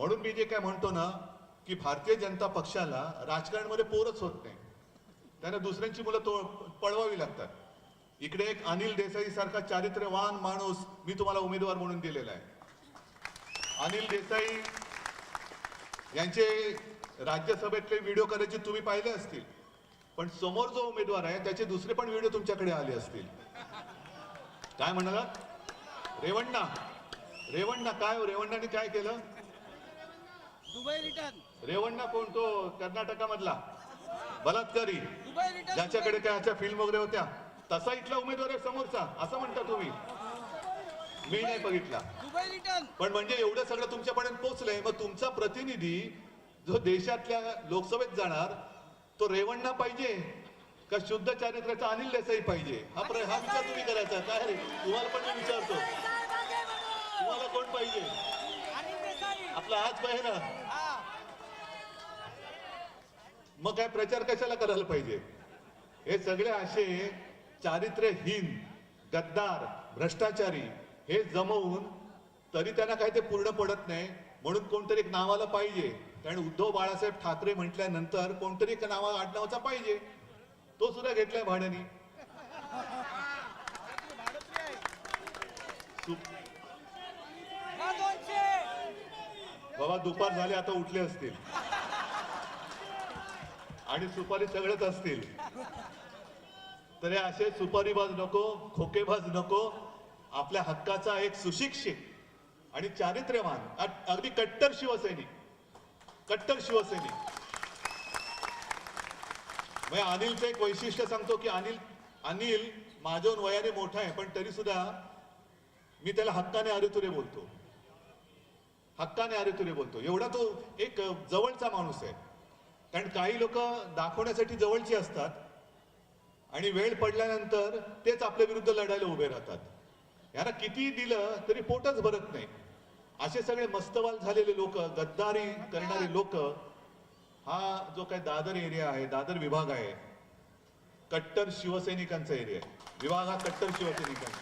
म्हणून मी जे काय म्हणतो ना की भारतीय जनता पक्षाला राजकारणामध्ये पोरच होत नाही. त्यांना दुसऱ्यांची मुलं तो पळवावी लागतात. इकडे एक अनिल देसाई सारखा चारित्र्यवान माणूस मी तुम्हाला उमेदवार म्हणून दिलेला आहे. अनिल देसाई यांचे राज्यसभेतले व्हिडिओ करायचे तुम्ही पाहिले असतील. पण समोर जो उमेदवार आहे त्याचे दुसरे पण व्हिडिओ तुमच्याकडे आले असतील. काय म्हणाला? रेवण्णा. रेवण्णा काय हो? रेवण्णाने काय केलं? दुबई रिटर्न रेवण्णा कोण तो कर्नाटकामधला. बलात्कारी. दुबई रिटर्न ज्याच्याकडे काय अशा फिल्म वगैरे होत्या. तसा इथला उमेदवार आहे समोरचा असं म्हणता तुम्ही. मी नाही बघितला. दुबई रिटर्न पण म्हणजे एवढं सगळं तुमच्यापर्यंत पोहोचलंय मग तुमचा प्रतिनिधी जो देशातल्या लोकसभेत जाणार तो रेवण्णा पाहिजे का शुद्ध चारित्र्याचा अनिल देसाई पाहिजे? हा प्र हा विचार तुम्ही करायचा. काय रे? तुम्हाला पण मी विचारतो. तुम्हाला कोण पाहिजे? आपला हाच पाहिजे ना. मग काय प्रचार कशाला करायला पाहिजे? हे सगळे असे चारित्र्यहीन गद्दार भ्रष्टाचारी हे जमवून तरी त्यांना काय ते पूर्ण पडत नाही. म्हणून कोणतरी एक नावाला पाहिजे. कारण उद्धव बाळासाहेब ठाकरे म्हटल्यानंतर कोणतरी एक नावा आडनावाचा पाहिजे. तो सुद्धा घेतलाय भाड्यानी. बाबा दुपार झाले आता उठले असतील. आणि सुपारी सगळेच असतील. तर हे असे सुपारीबाज नको खोकेबाज नको. आपल्या हक्काचा एक सुशिक्षित आणि चारित्र्यवान अगदी कट्टर शिवसैनिक. कट्टर शिवसैनिक. म्हणजे अनिलचं एक वैशिष्ट्य सांगतो की अनिल अनिल माझ्याहून वयाने मोठा आहे पण तरी सुद्धा मी त्याला हक्काने अरे तुरे बोलतो. हक्काने अरे तुरे बोलतो. एवढा तो एक जवळचा माणूस आहे. कारण काही लोक दाखवण्यासाठी जवळची असतात आणि वेळ पडल्यानंतर तेच आपल्या विरुद्ध लढायला उभे राहतात. याला किती दिलं तरी पोटच भरत नाही. असे सगळे मस्तवाल झालेले लोक गद्दारी करणारे लोक हा जो काही दादर एरिया आहे दादर विभाग आहे कट्टर शिवसैनिकांचा एरिया आहे. विभाग हा कट्टर शिवसैनिकांचा.